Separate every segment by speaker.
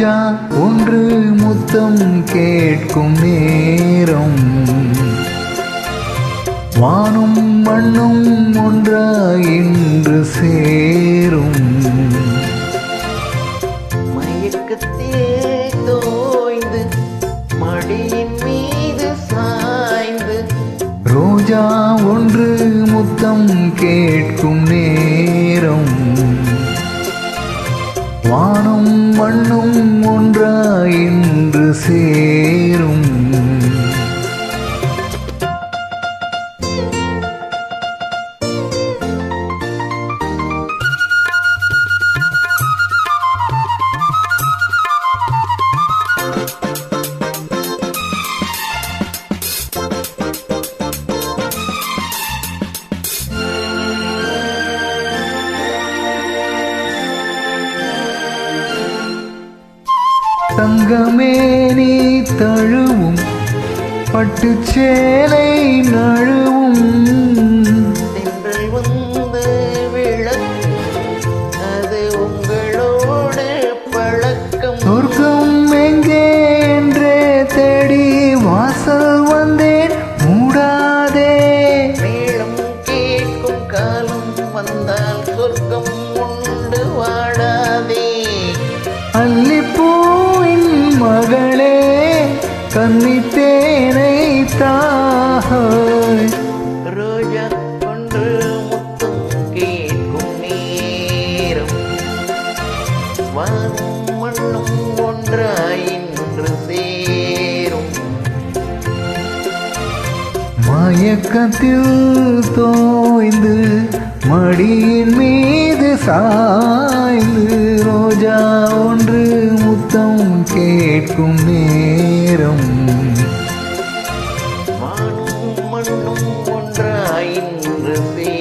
Speaker 1: ரோஜா ஒன்று முத்தம் கேட்கும் நேரம். வானும் மண்ணும் ஒன்றாய் இன்று சேரும்.
Speaker 2: மயக்கத்திலே தோய்ந்து மடியின் மீது சாய்ந்து.
Speaker 1: ரோஜா ஒன்று முத்தம் கேட்கும் நேரம். வானும் மண்ணும் ஒன்றாய் இன்று தங்கமே நீ தழுவும். நழுவும்.
Speaker 2: அது உங்களோடு பழக்கம்.
Speaker 1: சொர்க்கம் எங்கே என்றே தேடி வாசல் வந்தேன். மூடாதே.
Speaker 2: மேளம் கேட்கும் காலம் வந்தால்
Speaker 1: கன்னித்தேனை தாய்
Speaker 2: ரோஜா ஒன்று முத்தம் கேட்கும் நேரம். மண்ணும் ஒன்றாய் இன்று சேரும்.
Speaker 1: மயக்கத்தில் தோய்ந்து மடியின் மீது சாய்ந்து ரோஜா ஒன்று முத்தம் கேட்கும் நேரம்.
Speaker 2: இன்று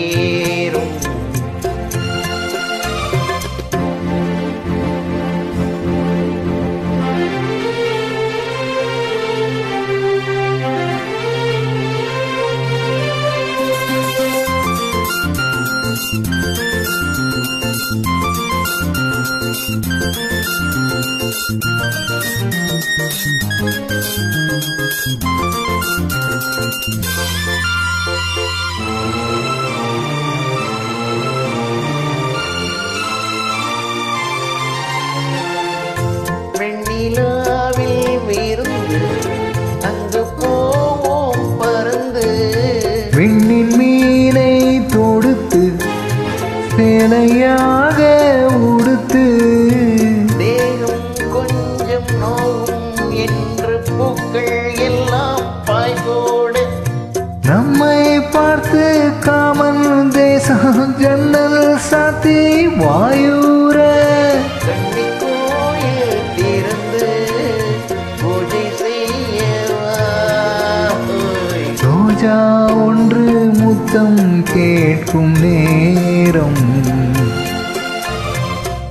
Speaker 1: சேலையாக உடுத்து
Speaker 2: தேகம் கொஞ்சம் நோவும் என்று பூக்கள் எல்லாம் பாய்கோடு
Speaker 1: நம்மை பார்த்து காமன் தேசம் ஜன்னல் சாத்தி வாயூர. ரோஜா ஒன்று முத்தம் கேட்கும் நேரம்.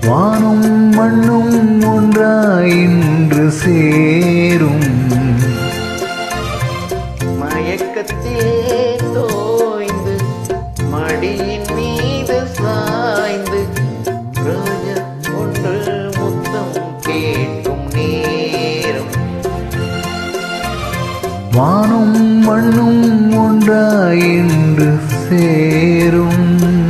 Speaker 1: வானும் மண்ணும் ஒன்றாய் இன்று சேரும்.
Speaker 2: மயக்கத்திலே தோய்ந்து மடியின் மீது சாய்ந்து ஒன்று முத்தம் கேட்கும் நேரம்.
Speaker 1: வானும் மண்ணும் சேரும்.